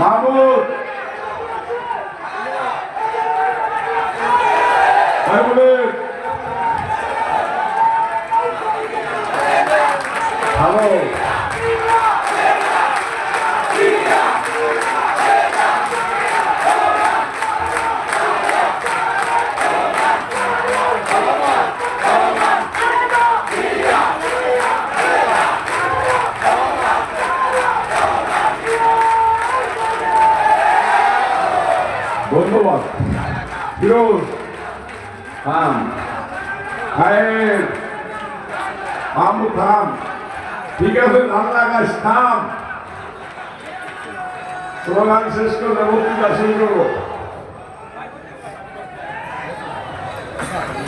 মাহমুদ। মাহমুদের ফিরোজ থাম। খায়ের মাহমুদ থাম। ঠিক আছে, ধান লাগাস, থাম। স্লোগান শেষ করে বক্তৃতা শুরু করব।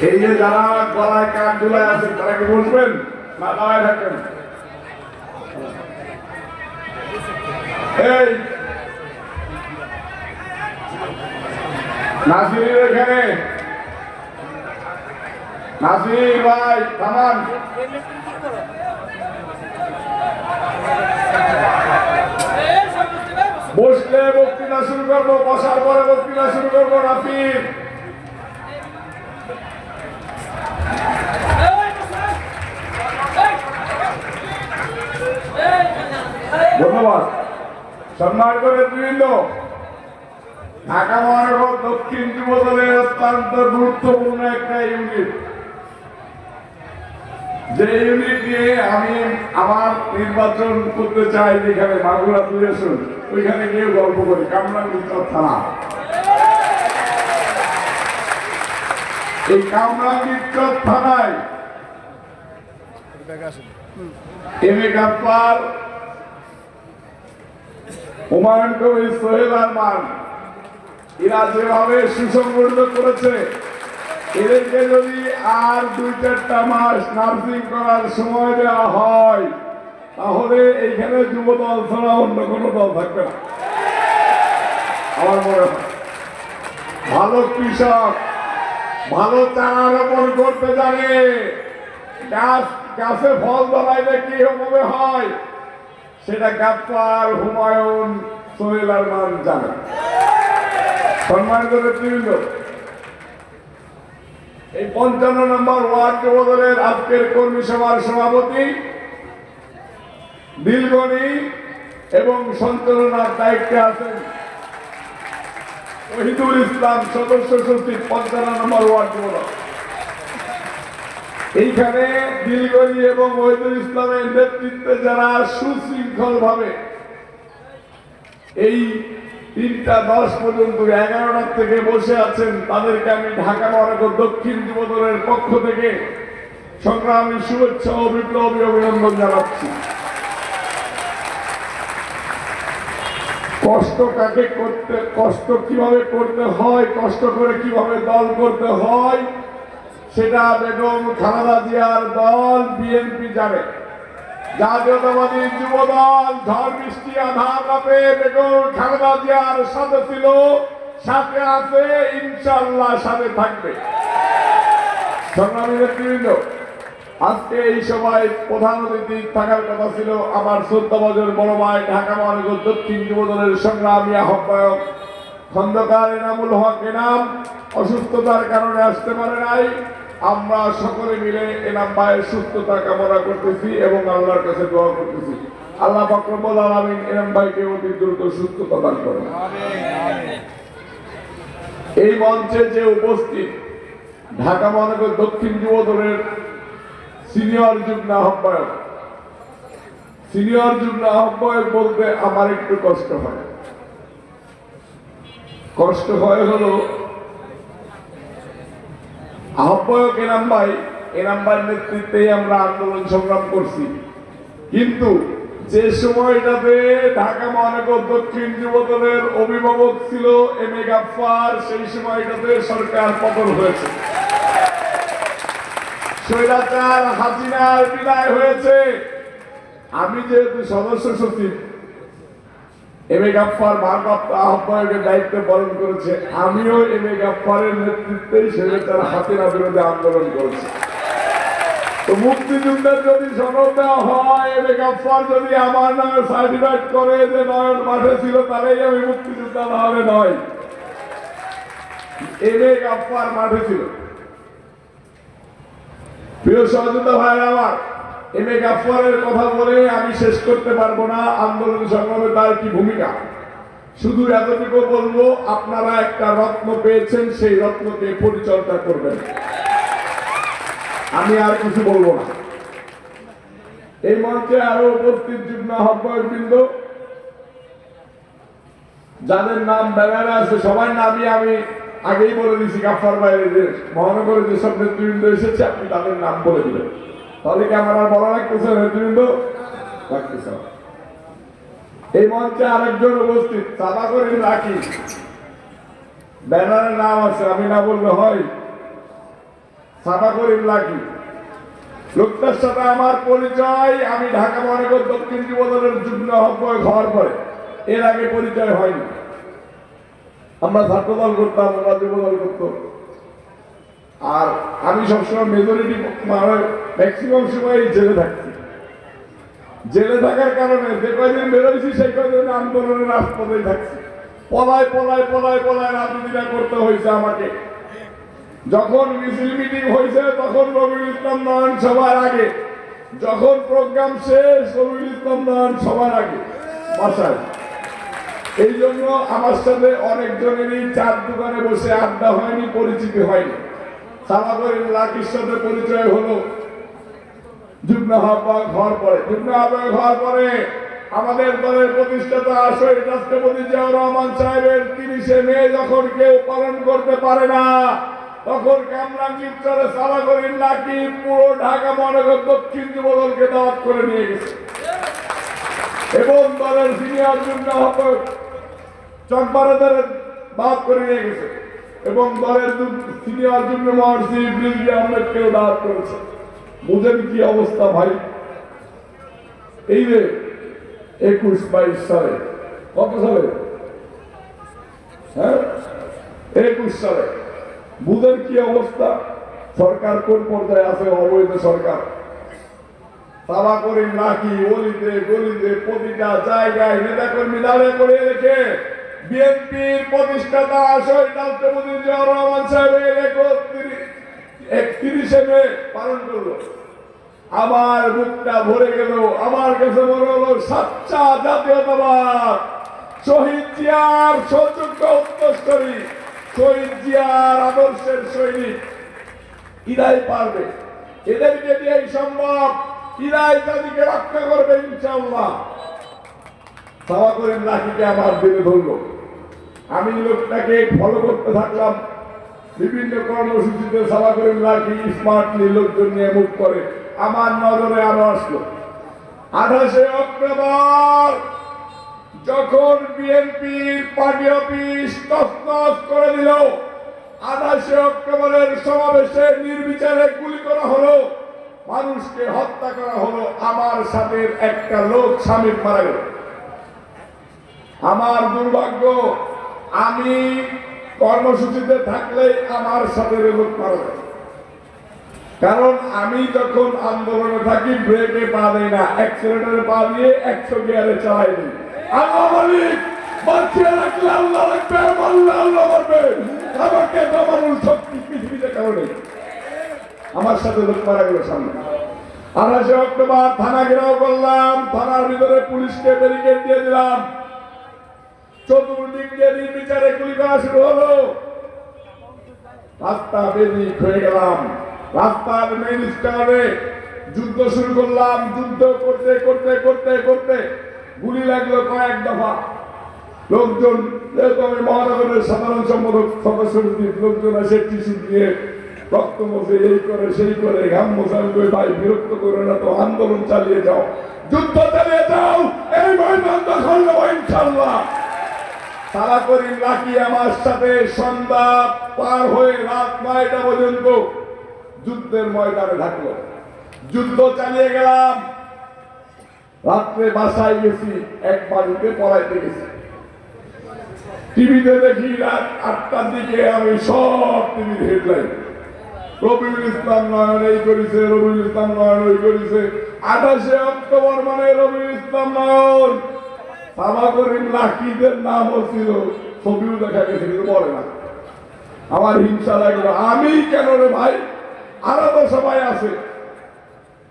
এই যে যারা গলায় কান ঝুলায় আছেন, তারা কি বসবেন না, দাঁড়ায় থাকবেন এই নাসির এখানে। নাসির ভাই, থামান। বসলে বক্তৃতা শুরু করব, বসার পরে বক্তৃতা শুরু করব, নাসির। ধন্যবাদ। সম্মান করে বৃন্দ ঢাকা মহানগর দক্ষিণ যুবদলের অত্যন্ত গুরুত্বপূর্ণ একটা ইউনিট। যে ইউনিট নিয়ে আমি আমার নির্বাচন করতে চাই, যেখানে মাগুরা দুরেশন ওইখানে গিয়ে গল্প করি। কামরাং উত্তর থানা। এই কামরাং উত্তর থানায় এম এ গাপ্পার হুমায়ুন কবির, সোহেল আরমান এরা যেভাবে সুসংগঠিত করেছে, এদেরকে যদি আর দুই চারটা মাস নার্সিং করার সময় দেওয়া হয়, তাহলে এইখানে যুব দল ছাড়া অন্য কোনো দল থাকবে না। আমার মনে হয়। ভালো কৃষক, ভালো চারা রোপণ করতে জানে, গাছ, গাছে ফল ধরাইলে কি হবে হয়, সেটা গাপ্পার হুমায়ুন সোহেল আর আরমান জানে। সম্মানিত নেতৃবৃন্দ এই পঞ্চান্ন নম্বর ওয়ার্ড যুবদলের আজকের কর্মী সভার সভাপতি নীলগণি এবং সঞ্চালনার দায়িত্বে আছেন শহীদুল ইসলাম সদস্য সচিব পঞ্চান্ন নম্বর ওয়ার্ড যুবদল এইখানে দিলগঞ্জ এবং ওহিদুল ইসলামের নেতৃত্বে যারা সুশৃঙ্খল ভাবে এই তিনটা দশ পর্যন্ত এগারোটার থেকে বসে আছেন। তাদেরকে আমি ঢাকা মহানগর দক্ষিণ যুবদলের পক্ষ থেকে সংগ্রামী শুভেচ্ছা ও বিপ্লবী অভিনন্দন জানাচ্ছি। কষ্ট কাকে করতে, কষ্ট কীভাবে করতে হয়, কষ্ট করে কীভাবে দল করতে হয়, সেটা বেগম খালেদা জিয়ার দল বিএনপি জানে। জাতীয়তাবাদী যুব দল ঝড় বৃষ্টি আধার রাতে বেগম খালেদা জিয়ার সাথে ছিল, সাথে আছে ইনশাল্লাহ সাথে থাকবে। সংগ্রামী নেতৃবৃন্দ, আজকে এই সভায় প্রধান অতিথি থাকার কথা ছিল আমার শ্রদ্ধাবজর বড় ভাই ঢাকা মহানগর দক্ষিণ যুব দলের সংগ্রামী আহ্বায়ক। খন্দকার এনামুল হক এনাম অসুস্থতার কারণে আসতে পারে নাই। আমরা সকলে মিলে এনাম ভাইয়ের সুস্থতা কামনা করতেছি এবং আল্লাহর কাছে দোয়া করতেছি। আল্লাহ ফকরবুল আলমিন এনাম ভাইকে অতি দ্রুত সুস্থতা দান করেন। এই মঞ্চে যে উপস্থিত ঢাকা মহানগর দক্ষিণ যুব দলের সিনিয়র যুগ্ম আহ্বায়ক, সিনিয়র যুগ্ম আহ্বায়ক বলতে আমার একটু কষ্ট হয়। কষ্ট হয় হলো আহ্বায়ক এনাম ভাই এনাম ভাইয়ের নেতৃত্বেই আমরা আন্দোলন সংগ্রাম করছি। কিন্তু যে সময়টাতে ঢাকা মহানগর দক্ষিণ যুব দলের অভিভাবক ছিল এম এ গাফার সেই সময়টাতে সরকার পতন হয়েছে। স্বৈরাচার, হাসিনার বিদায় হয়েছে। আমি যেহেতু সদস্য সচিব এম এ ভারপ্রাপ্ত আহ্বায়কের দায়িত্ব পালন করেছে। আমিও এম এ গাফারের নেতৃত্বেই স্বৈরাচার হাসিনা বিরুদ্ধে আন্দোলন করেছি। মুক্তিযুদ্ধের যদি সনদ দেওয়া হয় করে যে নয়ন মাঠে ছিল, তাহলেই আমি মুক্তিযোদ্ধা নাহলে নয়। এবে গাফার মাঠে ছিল। প্রিয় সহযোগিতা ভাই আমার এম এ গাফারের কথা বলে আমি শেষ করতে পারব না। আন্দোলন সংগ্রামে তার কি ভূমিকা? শুধু এতটুকু বলব, আপনারা একটা রত্ন পেয়েছেন, সেই রত্নকে পরিচর্যা করবেন। আমি আর কিছু বলব না। এই মঞ্চে আরও উপস্থিত যুগ্ম আহ্বায়ক বৃন্দ যাদের নাম ব্যানারে আছে সবার নামই আমি আগেই বলে দিয়েছি গাফার বাইরে মহানগরে যেসব নেতৃবৃন্দ এসেছে, আপনি তাদের নাম বলে দিবেন। তাহলে কি আমার আর বলা লাগতেছে নেতৃবৃন্দ? লাগতেছে এই মঞ্চে আরেকজন উপস্থিত, চাপা করে রাখি। ব্যানারের নাম আছে, আমি না বললে হয়। সাদা করিম লাকি লোকটার সাথে আমার পরিচয়, আমি ঢাকা মহানগর দক্ষিণ যুবদলের যুগ্ম আহ্বায়ক হওয়ার পরে। এর আগে পরিচয় হয়নি। আমরা ছাত্রদল করতাম ওরা যুবদল করত আর আমি সবসময় মেজরিটি মানে ম্যাক্সিমাম সময় জেলে থাকছি। জেলে থাকার কারণে যে কয়দিন বেরোইছি, সেই কয়দিন আন্দোলনের রাজপথে থাকছি। পলায় পলায় পলায় পলায় রাজনীতিটা করতে হয়েছে আমাকে। যখন মিছিল মিটিং হয়েছে, তখন রবিউল ইসলাম নয়ন সবার আগে। যখন প্রোগ্রাম শেষ, রবিউল ইসলাম নয়ন সবার আগে। বাসায়। এই জন্য আমার সাথে অনেকজনেরই চার দোকানে বসে আড্ডা হয়নি, পরিচিতি হয়নি। সালাগরের লাকির সাথে পরিচয় হলো। আমাদের প্রতিষ্ঠাতা শহীদ রাষ্ট্রপতি জিয়াউর যখন কেউ পালন করতে পারে না, তখন দক্ষিণ যুবদলকে দাওয়াত করে নিয়ে এবং দলের সিনিয়র যুগ্ম আহ্বায়ক চকবারাদের দাওয়াত করে নিয়ে গেছে। এবং দলের সিনিয়র যুগ্ম মহর্ষি ব্রিজি আহমেদকেও দাওয়াত করেছে। বুঝেন কি অবস্থা ভাই? এই যে একুশ বাইশ সালে, কত সালে? হ্যাঁ? একুশ সালে। বুঝেন কি অবস্থা? সরকার কোন পর্যায়ে আছে? অবৈধ সরকার। তারা করে নাকি অলিতে গলিতে প্রতিটা জায়গায় নেতা কর্মী দাঁড়িয়ে করে রেখে বিএনপির প্রতিষ্ঠাতা শহীদ রাষ্ট্রপতি জিয়াউর রহমান একত্রিশে মে পালন করল। আমার বুকটা ভরে গেল আমার কাছে মনে হলো সাচ্চা জাতীয়তাবাদ শহীদ জিয়ার সৌযোগ্য উত্তরস্বরী শহীদ জিয়ার আদর্শের সৈনিক। ইরাই পারবে। এদেরকে দিয়েই সম্ভব ইরাই তাদেরকে রক্ষা করবে, ইনশাআল্লাহ। সভা করেন লাঠিকে আমার দিলে ধরলো। আমি লোকটাকে ফলো করতে থাকলাম। বিভিন্ন কর্মসূচিতে সভা করেন লাঠি, স্মার্টলি লোকজন নিয়ে মুখ করে। আমার নজরে আরও আসলো। আঠাশে অক্টোবর, যখন বিএনপির পার্টি অফিস তসনস করে দিল, আঠাশে অক্টোবরের সমাবেশে নির্বিচারে গুলি করা হলো, মানুষকে হত্যা করা হলো, আমার সাথে একটা লোক স্বামীর মারা গেল। আমার দুর্ভাগ্য, আমি কর্মসূচিতে থাকলে আমার সাথে লোক মারা যায়। কারণ আমি যখন আন্দোলনে থাকি, ব্রেকে পা দেয় না। অ্যাক্সিলেটারে পা দিয়ে একশো গিয়ারে চালাই দিই আল্লাহ মালিক কারণে আমার সাথে অক্টোবর করলাম। পুলিশকে দিলাম। চতুর্দিক নির্বিচারে গুলি করা শুরু হলো। রাস্তা বেরিয়ে হয়ে গেলাম। রাস্তার মেইন স্টারে যুদ্ধ শুরু করলাম, যুদ্ধ করতে করতে করতে করতে গুলি লাগল কয়েক দফা। লোকজন মহানগরের সাধারণ সম্পাদক সদস্যপতি লোকজন এসে টিসু দিয়ে রক্ত মোছে এই করে, সেই করে, ঘাম মোছান করে ভাই বিরক্ত করে না তো আন্দোলন চালিয়ে যাও। যুদ্ধ চালিয়ে যাও, এই ময়দান দখল নেব ইনশাল্লাহ তারা করি লাকি আমার সাথে সন্ধ্যা পার হয়ে রাত নয়টা পর্যন্ত যুদ্ধের ময়দানে থাকল যুদ্ধ চালিয়ে গেলাম। রাত্রে বাসায় গেছি এক বাড়িতে পড়াইতে গেছি। টিভিতে দেখি রাত আটটার দিকে আমি সব টিভির হেডলাইন রবিউল ইসলাম নয়ন এই করেছে, রবিউল ইসলাম নয়ন ওই করেছে। আঠাশে অক্টোবর মানে রবিউল ইসলাম নয়ন। সাবা করিম লাকিদের নামও ছিল ছবিও দেখা গেছে, কিন্তু বলে না। আমার হিংসা লাগল, আমি কেন রে ভাই? আরও তো সবাই আছে।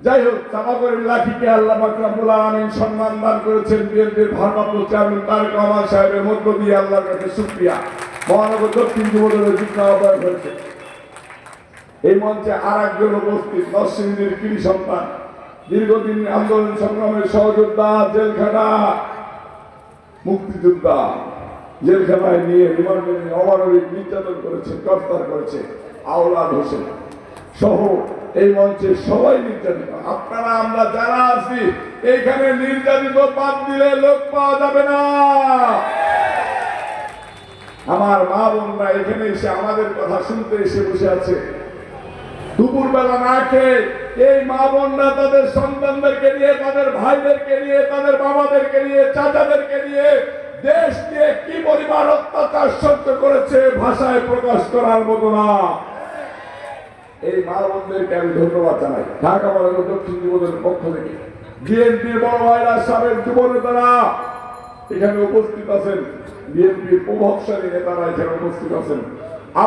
যাই হোক করে লাঠিকে আল্লাহ মাকরাবুল আলমিন সম্মান দান করেছেন বিএনপির ভারপ্রাপ্ত চেয়ারম্যান তারেক রহমান সাহেবের মধ্য দিয়ে আল্লাহর কাছে শুক্রিয়া। মহানগর দক্ষিণ যুবদলের যুক্ত আহ্বায়ক হয়েছে। এই মঞ্চে আর একজন উপস্থিত, নরসিংদীর কৃষি সন্তান, দীর্ঘদিন আন্দোলন সংগ্রামের সহযোদ্ধা জেলখানা মুক্তিযোদ্ধা। জেলখানায় নিয়ে রিমান্ডে নিয়ে অমানবিক নির্যাতন করেছে গ্রেফতার করেছে আওলাদ হোসেন। সহ এই মঞ্চে সবাই নির্যাতিত আপনারা, আমরা যারা আছি, এইখানে নির্যাতিত বাদ দিলে লোক পাওয়া যাবে না। আমার মা বোনরা এখানে এসে আমাদের কথা শুনতে এসে বসে আছে। দুপুর বেলা না খেয়ে এই মা বোনরা তাদের সন্তানদেরকে নিয়ে, তাদের ভাইদেরকে নিয়ে, তাদের বাবাদেরকে নিয়ে, চাচাদেরকে নিয়ে দেশ নিয়ে কি পরিমাণ অত্যাচার সহ্য করেছে ভাষায় প্রকাশ করার মতো না। এই মা বোনদেরকে আমি ধন্যবাদ জানাই। ঢাকা মহানগর দক্ষিণ যুবদলের পক্ষ থেকে। বিএনপির বড় ভাইরা, সাবেক যুব নেতারা এখানে উপস্থিত আছেন। বিএনপির প্রভাবশালী নেতারা এখানে উপস্থিত আছেন।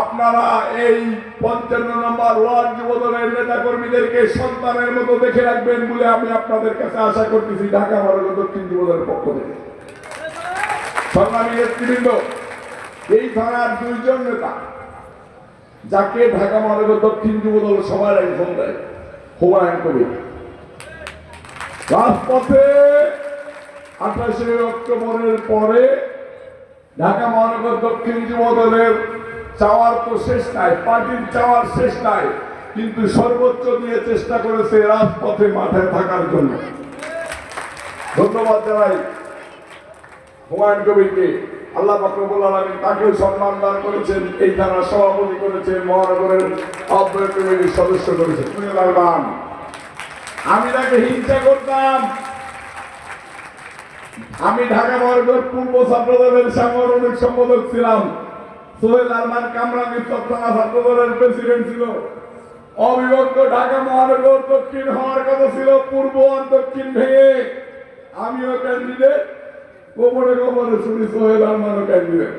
আপনারা এই পঞ্চান্ন নম্বর ওয়ার্ড যুবদলের নেতা কর্মীদেরকে সন্তানের মতো দেখে রাখবেন বলে আমি আপনাদের কাছে আশা করতেছি ঢাকা মহানগর দক্ষিণ যুবদলের পক্ষ থেকে। সংগ্রামী নেতৃবৃন্দ, এই থানার দুইজন নেতা যাকে ঢাকা মহানগর দক্ষিণ যুবদল সবার একজন দেয়। হুমায়ুন কবির। রাজপথে আঠাশে অক্টোবরের পরে ঢাকা মহানগর দক্ষিণ যুবদলের চাওয়ার তো শেষ নাই, পার্টির চাওয়ার শেষ নাই, কিন্তু সর্বোচ্চ দিয়ে চেষ্টা করেছে রাজপথে মাঠে থাকার জন্য। ধন্যবাদ জানাই হুমায়ুন কবিরকে। আল্লাহ ফাকরুল আলমী তাকেও সম্মান দান করেছেন, এই থানার সভাপতি করেছেন, মহানগরের আহ্বায়ক কমিটির সদস্য করেছেন। আমি তাকে হিংসা করতাম। আমি ঢাকা মহানগর পূর্ব ছাত্রদলের সাংগঠনিক সম্পাদক ছিলাম। সোহেল আলমান কামরাঙ্গি থানা ছাত্রদলের প্রেসিডেন্ট ছিল। অবিভক্ত ঢাকা মহানগর দক্ষিণ হওয়ার কথা ছিল, পূর্ব আর দক্ষিণ ভেঙে। আমিও ক্যান্ডিডেট গোপনে গোপনে শুনি সোহেল আলমানও ক্যান্ডিডেট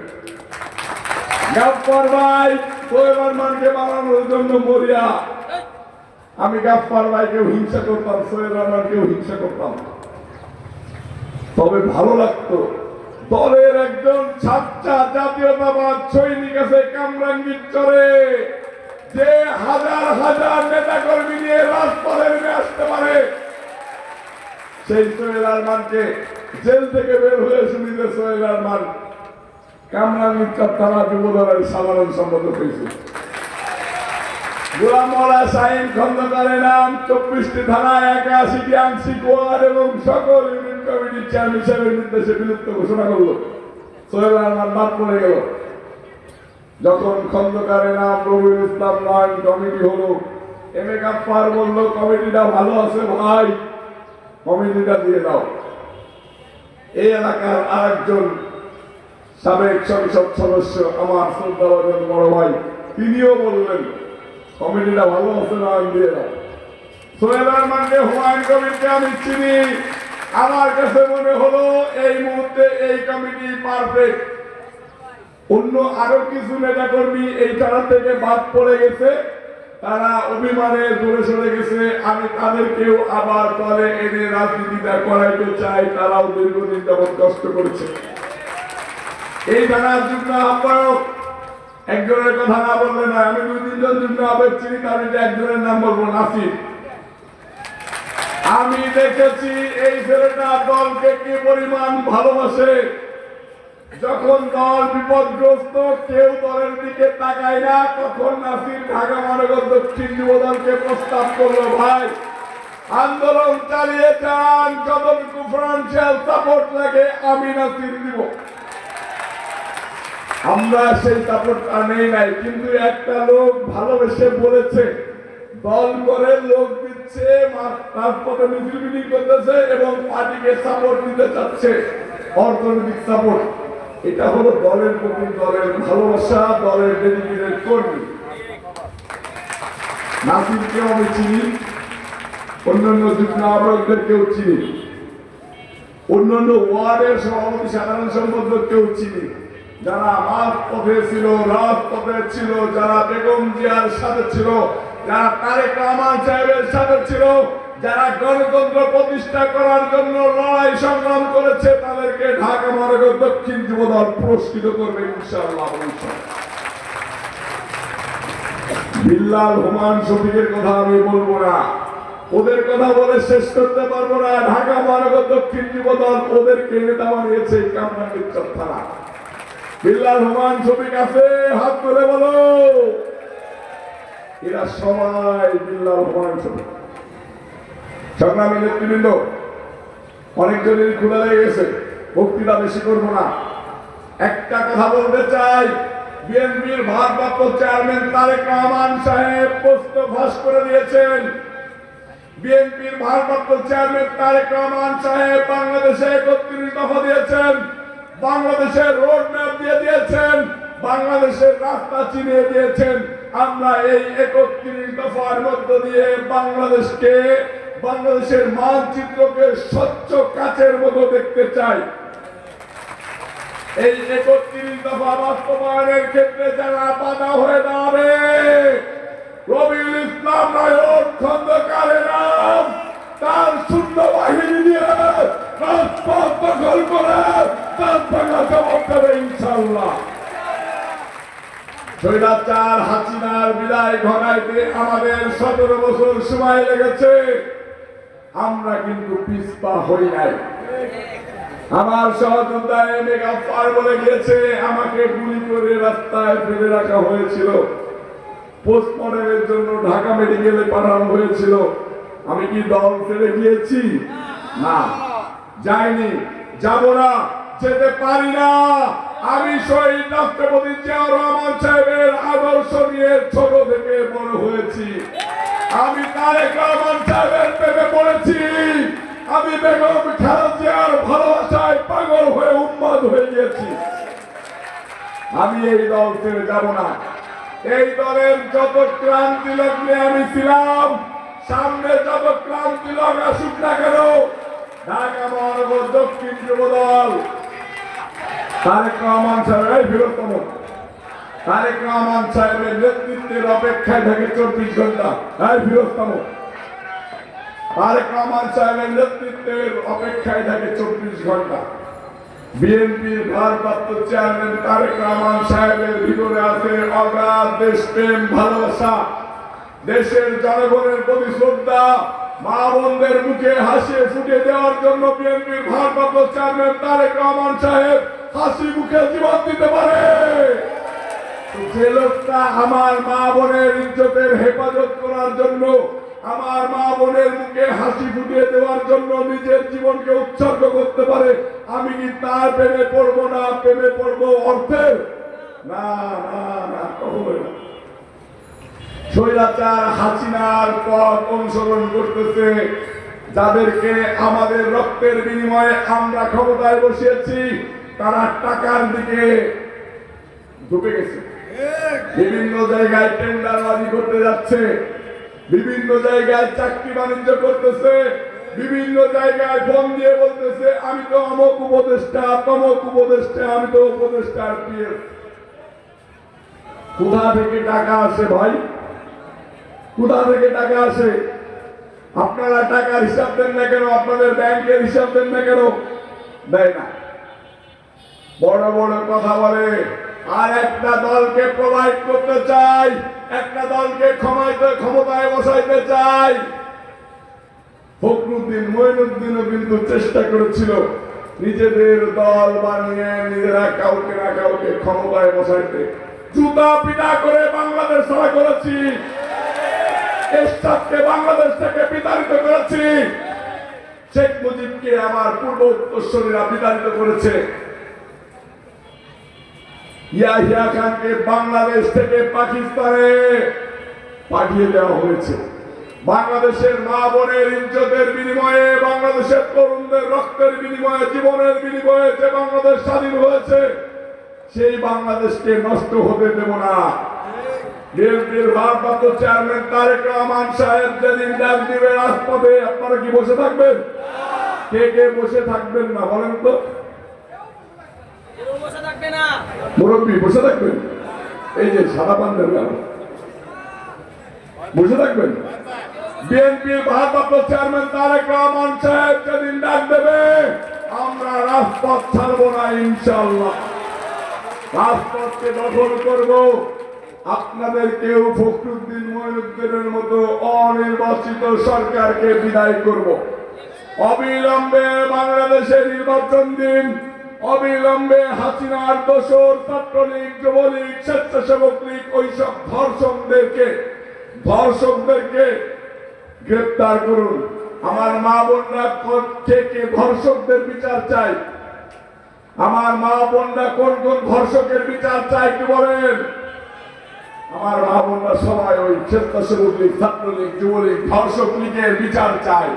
গাপ্পার ভাই, সোহেল আলমানকে বানানোর জন্য মরিয়া। আমি ভাইকেও হিংসা করতাম, সোহেল আলমানকেও হিংসা করতাম। তবে ভালো লাগতো, দলের একজন ছাত্রা জাতীয়তাবাদ সৈনিক আছে কামরাঙ্গীর চরে। যে হাজার হাজার নেতা কর্মী নিয়ে রাজপথে নেমে আসতে পারে সেই সোহেল আরমানকে জেল থেকে বের হয়ে শুনিতে সোহেল আরমান কামরাঙ্গীর থানা যুবদলের সাধারণ সম্পাদক হয়েছে। খন্দকারের নাম চব্বিশটি এবং সকল ইউনিয়ন সাহেবের নির্দেশে বিলুপ্ত ঘোষণা করল। সোহেল যখন খন্দকারের নাম হলো বলল ভালো আছে ভাই। কমিটিটা দিয়ে দাও এই এলাকার আরেকজন সাবেক সংসদ সদস্য, আমার শ্রদ্ধাভাজন বড় ভাই, তিনিও বললেন, কমিটিটা ভালো আছে না, আমি দিয়ে দাও। সোহেল রহমানকে হুমায়ুন কবিরকে আমি চিনি। আমার কাছে মনে হলো, এই মুহূর্তে এই কমিটি পারফেক্ট অন্য আরও কিছু নেতা কর্মী এই তারা থেকে বাদ পড়ে গেছে। তারা অভিমানে দূরে সরে গেছে। আমি তাদেরকেও আবার দলে এনে রাজনীতিটা করাইতে চাই। তারাও দীর্ঘদিন যাবৎ কষ্ট করেছে। এই থানার যুগ্ম আহ্বায়ক, একজনের কথা না বললে না আমি দুই তিনজন যুগ্ম আহ্বায়ক চিনি তার একজনের নাম বলব, নাসির। আমি দেখেছি এই ছেলেটা দলকে কি পরিমাণ ভালোবাসে। যখন দল বিপদগ্রস্ত, কেউ দলের দিকে তাকায় না, তখন নাসির ঢাকা মহানগর দক্ষিণ যুব দলকে প্রস্তাব করল, ভাই, আন্দোলন চালিয়ে যান, যতটুকু ফিনান্সিয়াল সাপোর্ট লাগে, আমি নাসির দিব। আমরা সেই সাপোর্টটা নেই নাই, কিন্তু একটা লোক ভালোবেসে বলেছে, দল করে লোক দিচ্ছে রাজপথে মিছিল মিটিং করতেছে এবং পার্টিকে সাপোর্ট দিতে চাচ্ছে, অর্থনৈতিক সাপোর্ট এটা হলো দলের প্রতি দলের ভালোবাসা, দলের ডেডিকেটেড কর্মী। নাসিরকেও আমি চিনি, অন্যান্য যুগ্ম চিনি, অন্যান্য ওয়ার্ডের সভাপতি, সাধারণ সম্পাদককেও চিনি। যারা মাঠ পথে ছিল রাজপথে ছিল, যারা বেগম জিয়ার সাথে ছিল, যারা তারেক রহমান সাহেবের সাথে ছিল যারা গণতন্ত্র প্রতিষ্ঠা করার জন্য লড়াই সংগ্রাম করেছে, তাদেরকে ঢাকা মহানগর দক্ষিণ যুবদল পুরস্কৃত করবে ইনশাআল্লাহ। বিল্লাল হুমান শফিকের কথা আমি বলব না। ওদের কথা বলে শেষ করতে পারব না। ঢাকা মহানগর দক্ষিণ যুবদল ওদেরকে নেতা বানিয়েছে কামরাঙ্গীর থানা বিল্লাল হুমান শফিক আছে, হাত তুলে বলো। এরা সবাই বিল্লাল হুমান শফিক। সংগ্রামী নেতৃবৃন্দ অনেকজনের খুলে গেছে, বক্তৃতা বেশি করব না। একটা কথা বলতে চাই, বিএনপির ভারপ্রাপ্ত চেয়ারম্যান তারেক রহমান সাহেব পোস্ট ফাঁস করে দিয়েছেন। বিএনপির ভারপ্রাপ্ত চেয়ারম্যান তারেক রহমান সাহেব বাংলাদেশে একত্রিশ দফা দিয়েছেন, বাংলাদেশের রোড ম্যাপ দিয়ে দিয়েছেন, বাংলাদেশের রাস্তা চিনিয়ে দিয়েছেন। আমরা এই একত্রিশ দফার মধ্য দিয়ে বাংলাদেশকে বাংলাদেশের মানচিত্রকে স্বচ্ছ কাচের মতো দেখতে চাই। এই একত্রিশ দফা বাস্তবায়নের ক্ষেত্রে যারা বাধা হয়ে দাঁড়াবে, রবিউল ইসলাম নায়ক খন্দকারের নাম, তার শূন্য বাহিনী রাজপথ দখল করে তার ভাঙা জবাব ইনশাল্লাহ হাসিনার বিদায় ঘটাইতে আমাদের সতেরো বছর সময় লেগেছে। আমরা কিন্তু পিছপা হই নাই। আমার সহযোদ্ধায় মেগাফার বলে গিয়েছে, আমাকে গুলি করে রাস্তায় ফেলে রাখা হয়েছিল। পোস্টমর্টমের জন্য ঢাকা মেডিকেলে পাঠানো হয়েছিল। আমি কি দল ফেলে গিয়েছি? না। যাইনি। যাব না। যেতে পারি না। আমি শহীদ রাষ্ট্রপতি জিয়াউর রহমান সাহেবের আদর্শ নিয়ে ছোট থেকে বড় হয়েছি। আমি আমি বেগম খালেদা জিয়ার ভালোবাসায় পাগল হয়ে উন্মাদ হয়ে গিয়েছি। আমি এই দল ছেড়ে যাব না। এই দলের যত ক্রান্তি লগ্নে আমি ছিলাম, সামনে যত ক্রান্তি লগ্ন আসুক না কেন, ঢাকা মহানগর দক্ষিণ যুব দল, তারেক রহমান সাহেবের বৃহত্তম তারেক রহমান সাহেবের নেতৃত্বের অপেক্ষায় থাকে চব্বিশ ঘণ্টা। বৃহত্তম তারেক রহমান সাহেবের নেতৃত্বের অপেক্ষায় থাকে চব্বিশ ঘণ্টা। বিএনপির ভারপ্রাপ্ত চেয়ারম্যান তারেক রহমান সাহেবের ভিতরে আছে অগাধ ভালোবাসা। দেশের জনগণের প্রতি শ্রদ্ধা, মা বোনদের মুখে হাসি ফুটে দেওয়ার জন্য বিএনপির ভারপ্রাপ্ত চেয়ারম্যান তারেক রহমান সাহেব হাসি মুখে জীবন দিতে পারে। যে লোকটা আমার মা বোনের ইজ্জতের হেফাজত করার জন্য, আমার মা বোনের মুখে হাসি ফুটিয়ে দেওয়ার জন্য নিজের জীবনকে উৎসর্গ করতে পারে, আমি কি তার প্রেমে পড়ব না প্রেমে পড়ব অর্থের? না না না হাসিনার পথ অনুসরণ করতেছে, যাদেরকে আমাদের রক্তের বিনিময়ে আমরা ক্ষমতায় বসিয়েছি, তারা টাকার দিকে ঢুকে গেছে। বিভিন্ন জায়গায় টেন্ডারবাজি করতে যাচ্ছে, বিভিন্ন জায়গায় চাকরি বাণিজ্য করতেছে, বিভিন্ন জায়গায় ফোন দিয়ে বলতেছে, আমি তো অমক উপদেষ্টা, তমক উপদেষ্টা, আমি তো উপদেষ্টার কোথা থেকে টাকা আসে ভাই? কোথা থেকে টাকা আসে? আপনারা টাকার হিসাব দেন না কেন? আপনাদের ব্যাংকের হিসাব দেন না কেন? দেয় না। বড় বড় কথা বলে আর একটা দলকে প্রোভাইড করতে চাই, একটা দলকে ক্ষমাইতে ক্ষমতায় বসাইতে চাই। ফখরুদ্দিন মঈনুদ্দিনও কিন্তু চেষ্টা করেছিল নিজেদের দল বানিয়ে নিজেরা কাউকে না কাউকে ক্ষমতায় বসাইতে। জুতা পিটা করে বাংলাদেশ ছাড়া করেছি। এরশাদকে বাংলাদেশ থেকে বিতাড়িত করেছি। শেখ মুজিবকে আমার পূর্ব উত্তরসূরীরা বিতাড়িত করেছে। ইয়াহিয়া খানকে বাংলাদেশ থেকে পাকিস্তানে পাঠিয়ে দেওয়া হয়েছে। বাংলাদেশের মা বোনের ইজ্জতের বিনিময়ে, বাংলাদেশের তরুণদের রক্তের বিনিময়ে, জীবনের বিনিময়ে যে বাংলাদেশ স্বাধীন হয়েছে, সেই বাংলাদেশকে নষ্ট হতে দেব না। বিএনপির ভারপ্রাপ্ত চেয়ারম্যান তারেক রহমান সাহেব যেদিন ডাক দিবে রাজপথে, আপনারা কি বসে থাকবেন? কে কে বসে থাকবেন না বলেন তো? মুরব্বী, বসে থাকবেন? এই যে সাদা পান্ডের বসে থাকবেন? ভারপ্রাপ্ত চেয়ারম্যান তারেক রহমান সাহেব যেদিন ডাক দেবে, আমরা রাজপথ ছাড়বো না ইনশাল্লাহ রাজপথকে দখল করব। আপনাদের কেউ ফখরুদ্দিন মহিনুদ্দিনের মতো অনির্বাচিত সরকারকে বিদায় করব। অবিলম্বে বাংলাদেশে নির্বাচন দিন। অবিলম্বে হাসিনার দোষর ছাত্রলীগ, যুবলীগ, স্বেচ্ছাসেবক লীগ, ওইসব ধর্ষকদেরকে ধর্ষকদেরকে গ্রেপ্তার করুন। আমার মা বোনরা কে কে ধর্ষকদের বিচার চাই আমার মা বোনরা কোন কোন ধর্ষকের বিচার চাই কি বলেন। আমার মা বোনরা সবাই ওই স্বেচ্ছাসেবক লীগ, ছাত্রলীগ, যুবলীগ, ধর্ষক লীগের বিচার চাই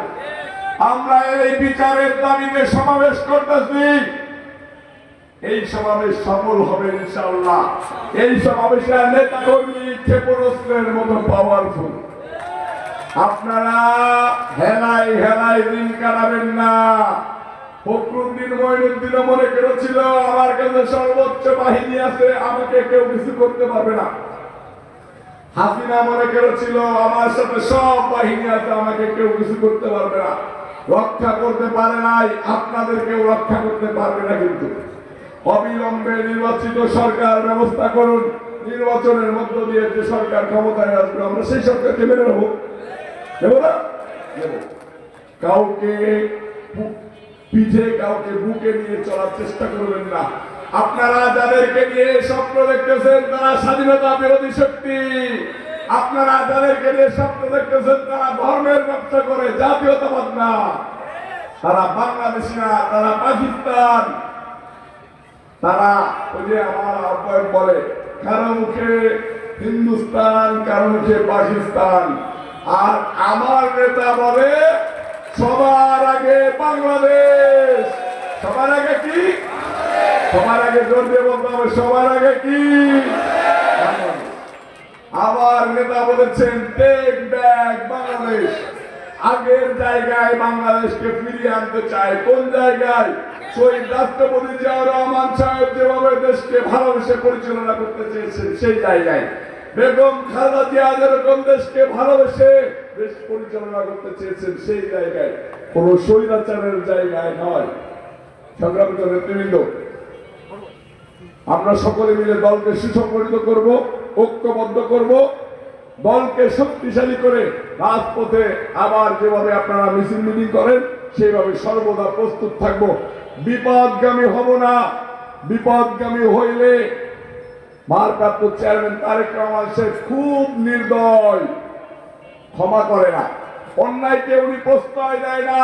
আমরা এই বিচারের দাবিতে সমাবেশ করতেছি। এই সমাবেশ সফল হবে ইনশাআল্লাহ। এই সমাবেশের নেতা কর্মী ক্ষেপণাস্ত্রের মতো পাওয়ারফুল আপনারা হেলাই হেলাই দিন কাটাবেন না। ফখরুদ্দিন বাহিনী আছে, আমাকে কেউ কিছু করতে পারবে না। হাসিনা মনে আমার সাথে সব বাহিনী আছে, আমাকে কেউ কিছু করতে পারবে না। রক্ষা করতে পারে নাই আপনাদের কেউ রক্ষা করতে পারবে না কিন্তু। অবিলম্বে নির্বাচিত সরকার ব্যবস্থা করুন। নির্বাচনের মধ্য দিয়ে যে সরকার ক্ষমতায় আসবে, আমরা সেই সরকারকে মেনে নেব। কাউকে পিঠে কাউকে বুকে নিয়ে চলার চেষ্টা করবেন না। আপনারা যাদেরকে নিয়ে স্বপ্ন দেখতেছেন, তারা স্বাধীনতা বিরোধী শক্তি। আপনারা যাদেরকে নিয়ে স্বপ্ন দেখতেছেন, তারা ধর্মের ব্যবসা করে, জাতীয়তাবাদ না। তারা বাংলাদেশি না, তারা পাকিস্তান। তারা ওই যে আমার আহ্বায়ক বলে, কারও মুখে হিন্দুস্তান, কারও মুখে পাকিস্তান। আর আমার নেতা বলে, সবার আগে বাংলাদেশ। সবার আগে কি? সবার আগে জোর দিয়ে বলতে হবে, সবার আগে কি। আবার নেতা বলেছেন টেক ব্যাক বাংলাদেশ। আগের জায়গায় বাংলাদেশকে ফিরিয়ে আনতে চায়। কোন জায়গায়? শহীদ রাষ্ট্রপতি জিয়াউর রহমান সাহেব যেভাবে দেশকে ভালোবেসে পরিচালনা করতে চেয়েছেন, সেই জায়গায়। বেগম খালেদা জিয়া যেরকম দেশকে ভালোবেসে দেশ পরিচালনা করতে চেয়েছেন, সেই জায়গায়। কোন স্বৈরাচারের জায়গায় নয়। সংগ্রামিত নেতৃবৃন্দ, আমরা সকলে মিলে দলকে সুসংগঠিত করব, ঐক্যবদ্ধ করব। দলকে শক্তিশালী করে রাজপথে আবার যেভাবে আপনারা মিছিল মিটিং করেন, সেইভাবে সর্বদা প্রস্তুত থাকব। বিপদগামী হব না। বিপদগামী হইলে ভারপ্রাপ্ত চেয়ারম্যান তারেক রহমান সাহেব খুব নির্দয়, ক্ষমা করে না। অন্যায়কে উনি প্রশ্রয় দেয় না।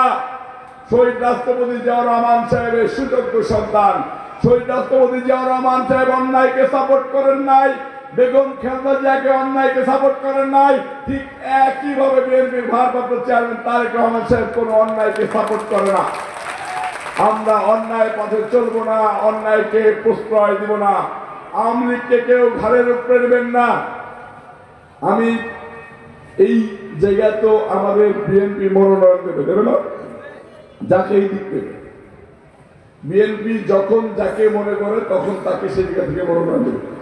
শহীদ রাষ্ট্রপতি জিয়াউর রহমান সাহেবের সুযোগ্য সন্তান। শহীদ রাষ্ট্রপতি জিয়াউর রহমান সাহেব অন্যায়কে সাপোর্ট করেন নাই। বেগম খেলদা জিয়াকে অন্যায়কে সাপোর্ট করেন নাই। ঠিক একইভাবে বিএনপির ভারপ্রাপ্ত চেয়ারম্যান তারেক রহমান সাহেব কোনো অন্যায়কে সাপোর্ট করে না। আমরা অন্যায় পথে চলবো না, অন্যায়কে প্রশ্রয় দিব না। আওয়ামী লীগকে কেউ ঘরের উপরে নেবেন না। আমি এই জায়গা তো আমাদের বিএনপি মনোনয়ন দেবে দেবে না? যাকে এই দিক দেবে বিএনপি যখন যাকে মনে করে, তখন তাকে জায়গা থেকে মনোনয়ন দেবে।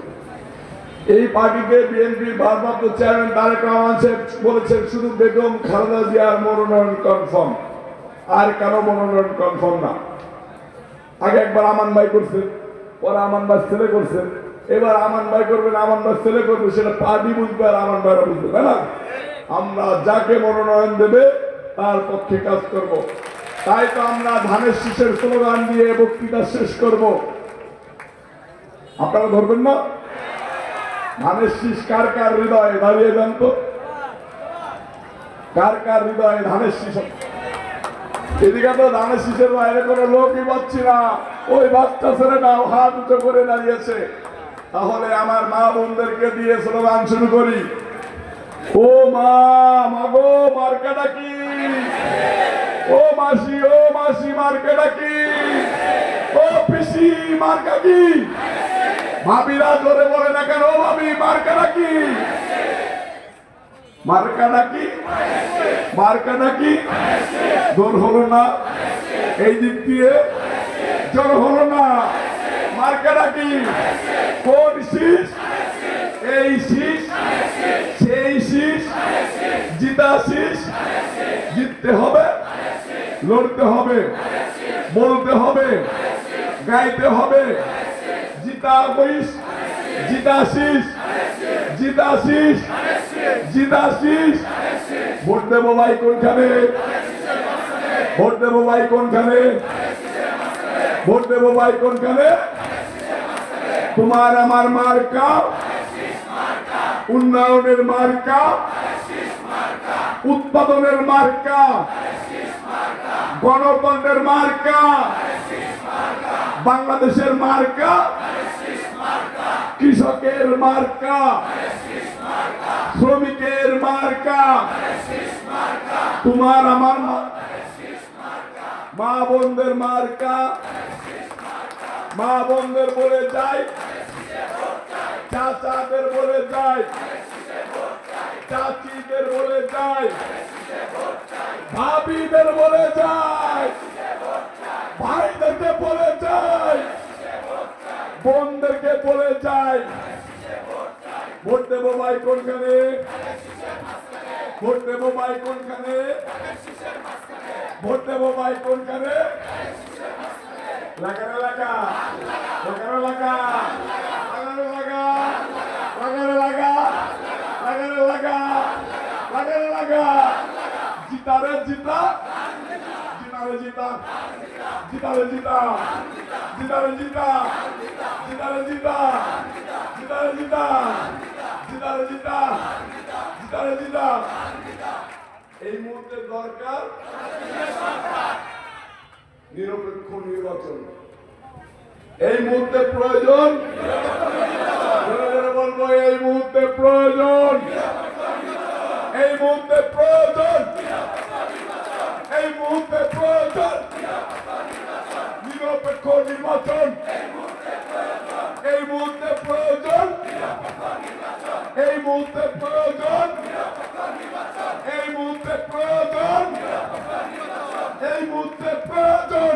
এই পার্টিতে বিএনপির ভারপ্রাপ্ত চেয়ারম্যান তারেক রহমান সাহেব বলেছেন, শুধু বেগম খালেদা জিয়ার মনোনয়ন কনফার্ম আর কারও মনোনয়ন কনফার্ম না। আগে একবার আমান ভাই করছেন পরে আমান ভাই ছেলে করছেন এবার আমান ভাই করবেন, আমান ভাই ছেলে করবে সেটা পার্টি বুঝবে আর আমান ভাইরা বুঝবে, তাই না? আমরা যাকে মনোনয়ন দেবে, তার পক্ষে কাজ করব। তাই তো আমরা ধানের শীষের স্লোগান দিয়ে বক্তৃতা শেষ করব। আপনারা ধরবেন না? ধানের কার কার হৃদয়ে দাঁড়িয়ে যান তো কার কার হৃদয়ে ধানের শীষ এদিকে তো ধানের শীষের বাইরে কোনো লোকই পাচ্ছি না। ওই বাচ্চা ছেলেটাও হাত উঁচু করে দাঁড়িয়েছে। তাহলে আমার মা বোনদেরকে দিয়ে স্লোগান শুরু করি। ও মা মাগো মার্কাটা কি ও মাসি ও মাসি মার্কাটা কি ও পিসি, মার্কা কি? ভাবিরা জোরে বলে না কেন? ভাবি মার্কাটা কি মার্কাটা কি মার্কাটা কি জোর হলো না? এই দিক দিয়ে জোর হলো না? মার্কাটা কি কোন শীষ? এই শীষ? সেই শীষ? জিতা শীষ? জিততে হবে? লড়তে হবে? বলতে হবে? গাইতে হবে? ভোট দেবো ভাই কোনখানে? ভোট দেবো ভাই কোনখানে? ভোট দেবো ভাই কোনখানে? তোমার আমার মার্কা, উন্নয়নের মার্কা, উৎপাদনের মার্কা, গণতন্ত্রের মার্কা, বাংলাদেশের মার্কা কৃষকের মার্কা। শ্রমিকের মার্কা। তোমার আমার মা- বোনদের মার্কা। মা বোনদের বলে যাই। চাচাদের বলে যাই। চাচিদের বলে যাই। ভাবিদের বলে যাই। ভাইদেরকে বলে যাই। বোনদেরকে বলে যাই ভোট দেবো ভাই কোনখানে? ভোট দেবো ভাই কোনখানে? ভোট দেবো ভাই কোনখানে? লাগার এলাকা লাগার এলাকা লাগার এলাকা লাগার এলাকা লাগার এলাকা লাগার জিতা জিতারে জিতা জিতারে জিতা জিতারে জিতা জিতারে জিতা। জিতারে জিতা জিতারে জিতা জিতারে এই মুহূর্তে দরকার নিরপেক্ষ নির্বাচন। এই মুহূর্তে প্রয়োজন বলব, এই মুহূর্তে প্রয়োজন, এই মুহূর্তে প্রয়োজন, এই মুহূর্তে প্রয়োজন, নিরপেক্ষ নির্বাচন। এই মুহূর্তে প্রয়োজন। এই মুহূর্তে প্রয়োজন। এই মুহূর্তে প্রয়োজন।